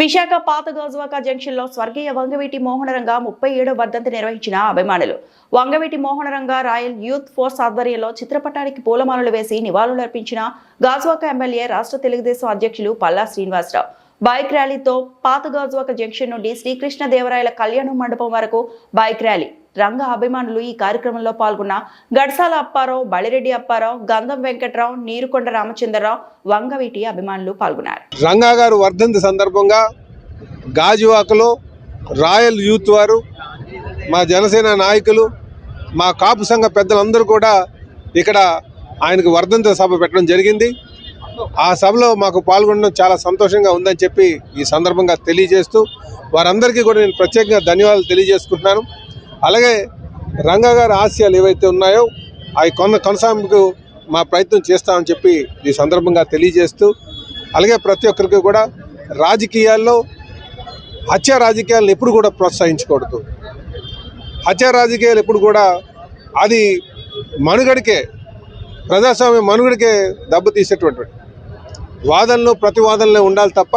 విశాఖ పాత గాజువాక జంక్షన్లో స్వర్గీయ వంగవీటి మోహనరంగ ముప్పై ఏడో వర్ధంతి నిర్వహించిన అభిమానులు. Vangaveeti Mohana Ranga royal youth force ఆధ్వర్యంలో చిత్రపటానికి పూలమాలలు వేసి నివాళులర్పించిన గాజువాక ఎమ్మెల్యే రాష్ట్ర తెలుగుదేశం అధ్యక్షులు పల్లా శ్రీనివాసరావు. బైక్ ర్యాలీతో పాత గాజువాక జంక్షన్ నుండి శ్రీకృష్ణదేవరాయల కళ్యాణ మండపం వరకు బైక్ ర్యాలీ. రంగ అభిమానులు ఈ కార్యక్రమంలో పాల్గొన్న గడ్సాల అప్పారావు బళిరెడ్డి అప్పారావు గంధం వెంకట్రావు నీరుకొండ రామచంద్రరావు వంగవీటి అభిమానులు పాల్గొన్నారు. రంగా గారు వర్ధంతి సందర్భంగా గాజువాకలో రాయల్ యూత్ వారు మా జనసేన నాయకులు మా కాపు సంఘ పెద్దలందరూ కూడా ఇక్కడ ఆయనకు వర్ధంతి సభ పెట్టడం జరిగింది. ఆ సభలో మాకు పాల్గొనడం చాలా సంతోషంగా ఉందని చెప్పి ఈ సందర్భంగా తెలియజేస్తూ వారందరికీ కూడా నేను ప్రత్యేకంగా ధన్యవాదాలు తెలియజేసుకుంటున్నాను. అలాగే రంగా గారి ఆశయాలు ఏవైతే ఉన్నాయో అవి కొన కొనసాగింపు మా ప్రయత్నం చేస్తామని చెప్పి ఈ సందర్భంగా తెలియజేస్తూ అలాగే ప్రతి ఒక్కరికి కూడా రాజకీయాల్లో హత్య రాజకీయాలను ఎప్పుడు కూడా ప్రోత్సహించకూడదు. హత్య రాజకీయాలు ఎప్పుడు కూడా అది మనుగడికే ప్రజాస్వామ్య మనుగడికే దెబ్బతీసేటువంటి వాదనలు ప్రతివాదనలే ఉండాలి తప్ప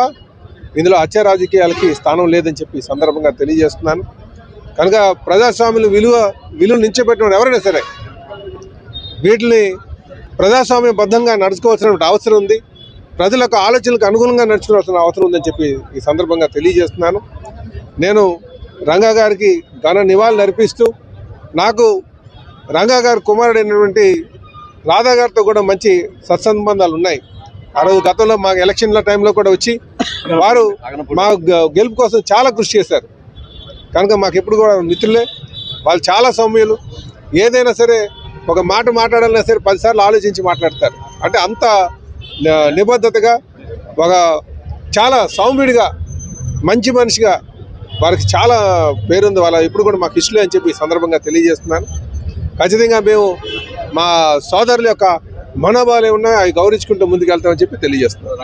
ఇందులో హత్య రాజకీయాలకి స్థానం లేదని చెప్పి సందర్భంగా తెలియజేస్తున్నాను. కనుక ప్రజాస్వామ్యులు విలువ విలువ నించోబెట్టిన ఎవరైనా సరే వీటిని ప్రజాస్వామ్య బద్ధంగా నడుచుకోవాల్సిన అవసరం ఉంది. ప్రజలకు ఆలోచనలకు అనుగుణంగా నడుచుకోవాల్సిన అవసరం ఉందని చెప్పి ఈ సందర్భంగా తెలియజేస్తున్నాను. నేను రంగా గారికి ఘన నివాళులు అర్పిస్తూ నాకు రంగా గారి కుమారుడైనటువంటి రాధా గారితో కూడా మంచి సత్సంబంధాలు ఉన్నాయి. ఆ రోజు గతంలో మా ఎలక్షన్ల టైంలో కూడా వచ్చి వారు మా గ- గెలుపు కోసం చాలా కృషి చేశారు. కనుక మాకు ఎప్పుడు కూడా మిత్రులే. వాళ్ళు చాలా సౌమ్యులు. ఏదైనా సరే ఒక మాట మాట్లాడాలన్నా సరే పదిసార్లు ఆలోచించి మాట్లాడతారు. అంటే అంత నిబద్ధతగా ఒక చాలా సౌమ్యుడిగా మంచి మనిషిగా వారికి చాలా పేరుంది. వాళ్ళ ఇప్పుడు కూడా మాకు ఇష్టలే అని చెప్పి సందర్భంగా తెలియజేస్తున్నాను. ఖచ్చితంగా మేము మా సోదరుల యొక్క మనోభావాలు ఉన్నాయి అవి గౌరవించుకుంటూ ముందుకు వెళ్తామని చెప్పి తెలియజేస్తున్నాను.